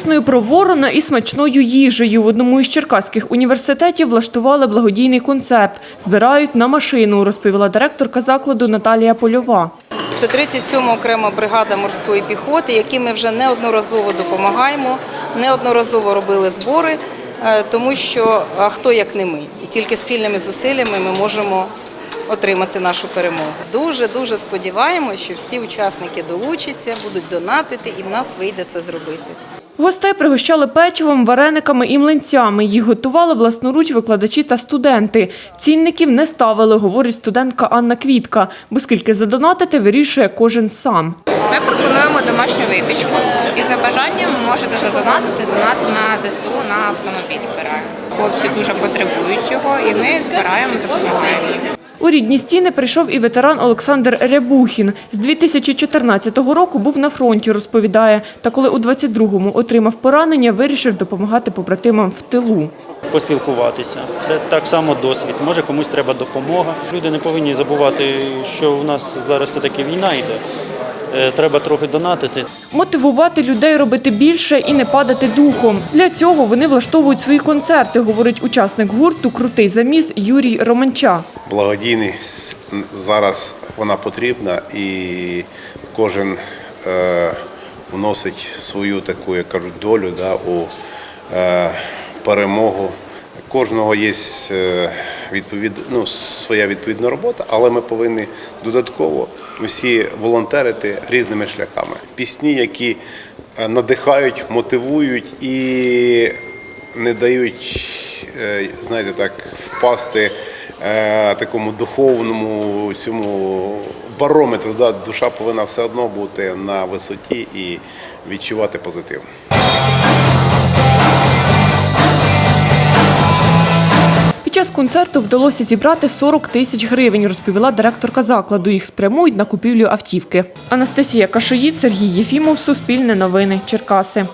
Піснею про і смачною їжею в одному із черкаських університетів влаштували благодійний концерт. Збирають на машину, розповіла директорка закладу Наталія Польова. Це 37 окрема бригада морської піхоти, якій ми вже неодноразово допомагаємо, неодноразово робили збори, е, тому що а хто як не ми, і тільки спільними зусиллями ми можемо отримати нашу перемогу. Дуже дуже сподіваємося, що всі учасники долучаться, будуть донатити, і в нас вийде це зробити. Гостей пригощали печивом, варениками і млинцями. Їх готували власноруч викладачі та студенти. Цінників не ставили, говорить студентка Анна Квітка, бо скільки задонатити вирішує кожен сам. Ми пропонуємо домашню випічку і за бажанням можете задонатити до нас на ЗСУ на автомобіль. Збираємо. Хлопці дуже потребують його, і ми збираємо, допомагаємо. У рідні стіни прийшов і ветеран Олександр Рябухін. З 2014 року був на фронті, розповідає. Та коли у 22-му отримав поранення, вирішив допомагати побратимам в тилу. поспілкуватися. Це так само досвід. Може комусь треба допомога. Люди не повинні забувати, що у нас зараз все таки війна йде. Е, Треба трохи донатити. Мотивувати людей робити більше і не падати духом. Для цього вони влаштовують свої концерти, говорить учасник гурту Крутий заміс Юрій Романча. Благодійність зараз вона потрібна і кожен е, вносить свою таку, як кажуть, долю да, у е, перемогу. Кожного є е, відповід, ну, своя відповідна робота, але ми повинні додатково усі волонтерити різними шляхами. Пісні, які е, надихають, мотивують і не дають, е, знаєте, так, впасти такому духовному цьому барометру. Да? Душа повинна все одно бути на висоті і відчувати позитив. Під час концерту вдалося зібрати 40 тисяч гривень, розповіла директорка закладу. Їх спрямують на купівлю автівки. Анастасія Кашоїд, Сергій Єфімов, Суспільне новини, Черкаси.